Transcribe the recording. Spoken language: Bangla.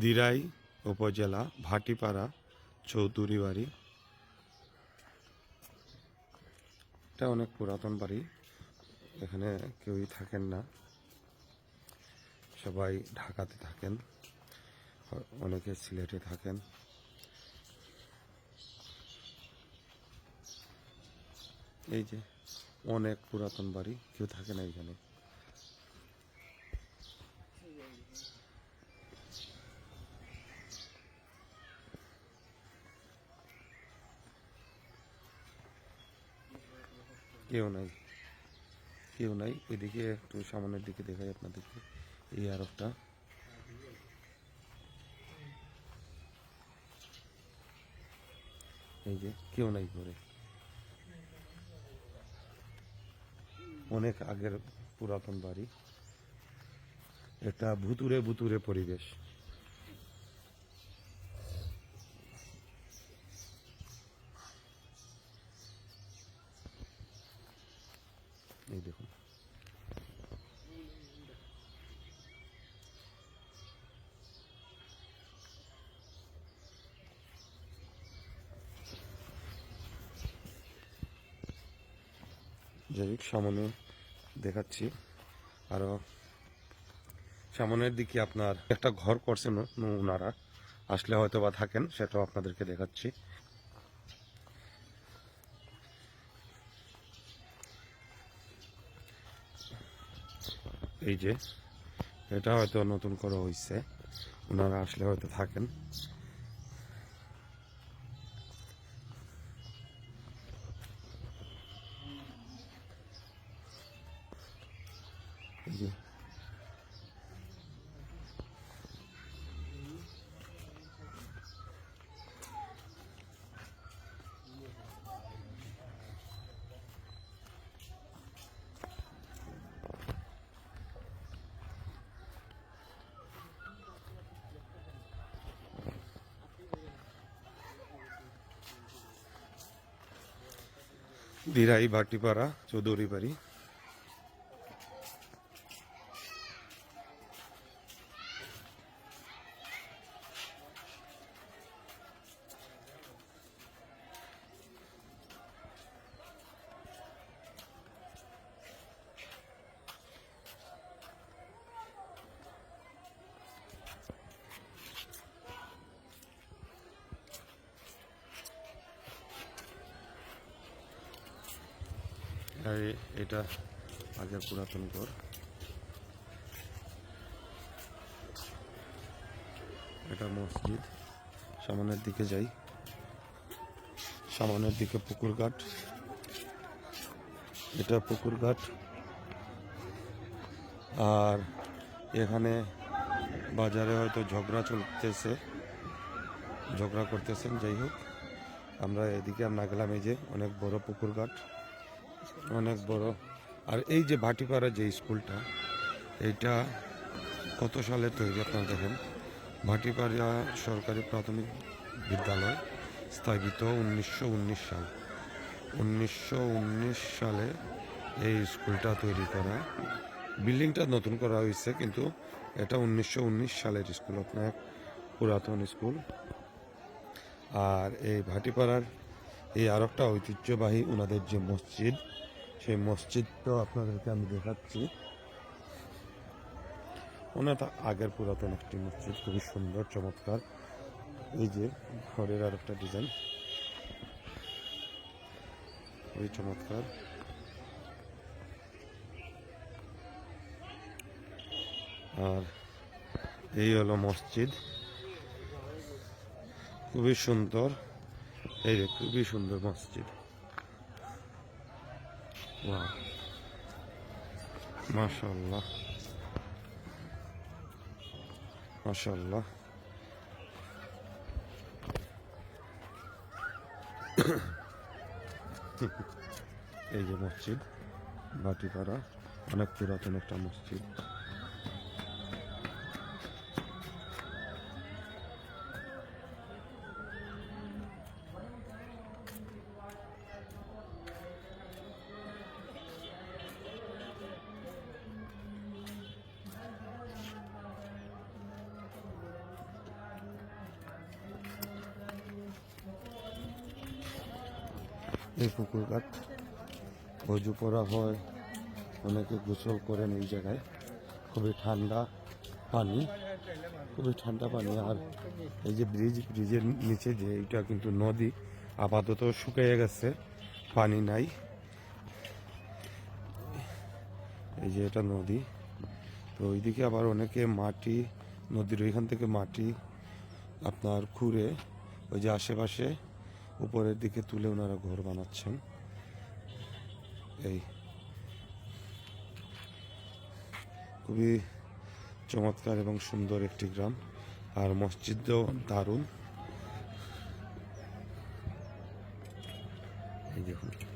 দিরাই উপজেলা, ভাটিপাড়া চৌধুরী বাড়ি এটা অনেক পুরাতন বাড়ি। এখানে কেউই থাকেন না। সবাই ঢাকাতে থাকেন। অনেকে সিলেটে থাকেন। এই যে অনেক পুরাতন বাড়ি, কেউ থাকে না এখানে। কেউ নাই। কেউ নাই। ওইদিকে একটু সামনের দিকে দেখাই আপনাদেরকে এই আরবটা। এই যে, কেউ নাই ঘরে। অনেক আগের পুরাতন বাড়ি। এটা ভুতুরে ভুতুরে পরিবেশ। এই দেখুন। যাই সামনে দেখাচ্ছি। আরও সামনের দিকে আপনার একটা ঘর করছেন ওনারা আসলে হয়তো বা থাকেন, সেটাও আপনাদেরকে দেখাচ্ছি। এই যে এটা হয়তো নতুন করে হয়েছে ওনারা আসলে হয়তো থাকেন। এই দিরাই ভাটিপাড়া চৌধুরী বাড়ি এটা আগের পুরাতন ঘর। এটা মসজিদ। সামনের দিকে যাই। সামনের দিকে পুকুর ঘাট। এটা পুকুর ঘাট। আর এখানে বাজারে হয়তো ঝগড়া চলতেছে। ঝগড়া করতেছেন, যাই হোক। আমরা এদিকে না গেলাম, এই যে অনেক বড় পুকুর ঘাট। অনেক বড়। আর এই যে ভাটিপাড়া যে স্কুলটা, এটা কত সালে তৈরি আপনারা দেখেন? ভাটিপাড়া সরকারি প্রাথমিক বিদ্যালয় স্থাপিত উনিশশো উনিশ সাল। উনিশশো উনিশ সালে এই স্কুলটা তৈরি করা। বিল্ডিংটা নতুন করা হয়েছে, কিন্তু এটা উনিশশো উনিশ সালের স্কুল, আপনার পুরাতন স্কুল। আর এই ভাটিপাড়ার এই আর একটা ঐতিহ্যবাহী ওনাদের যে মসজিদ, সেই মসজিদটাও আপনাদেরকে আমি দেখাচ্ছি। ওনাটা আগের পুরাতন একটি মসজিদ, খুবই সুন্দর, চমৎকার। এই যে ঘরের আর একটা ডিজাইন। খুবই চমৎকার। আর এই হলো মসজিদ। খুবই সুন্দর। এই যে খুবই সুন্দর মসজিদ। মাশাল্লাহ মাশাল্লাহ এই যে মসজিদ, বাটিপাড়া, অনেক পুরাতন একটা মসজিদ। এই পুকুর ঘাট অজু করা হয়, অনেকে গোসল করেন এই জায়গায়। খুবই ঠান্ডা পানি, খুবই ঠান্ডা পানি। আর এই যে ব্রিজ, ব্রিজের নিচে যে এটা কিন্তু নদী, আপাতত শুকিয়ে গেছে, পানি নাই। এই যে এটা নদী। তো ওইদিকে আবার অনেকে মাটি, নদীর ওইখান থেকে মাটি আপনার খুঁড়ে ওই যে আশেপাশে উপরের দিকে তুলে ওনারা ঘর বানাচ্ছেন। এই খুবই চমৎকার এবং সুন্দর একটি গ্রাম, আর মসজিদও দারুণ। এই দেখুন।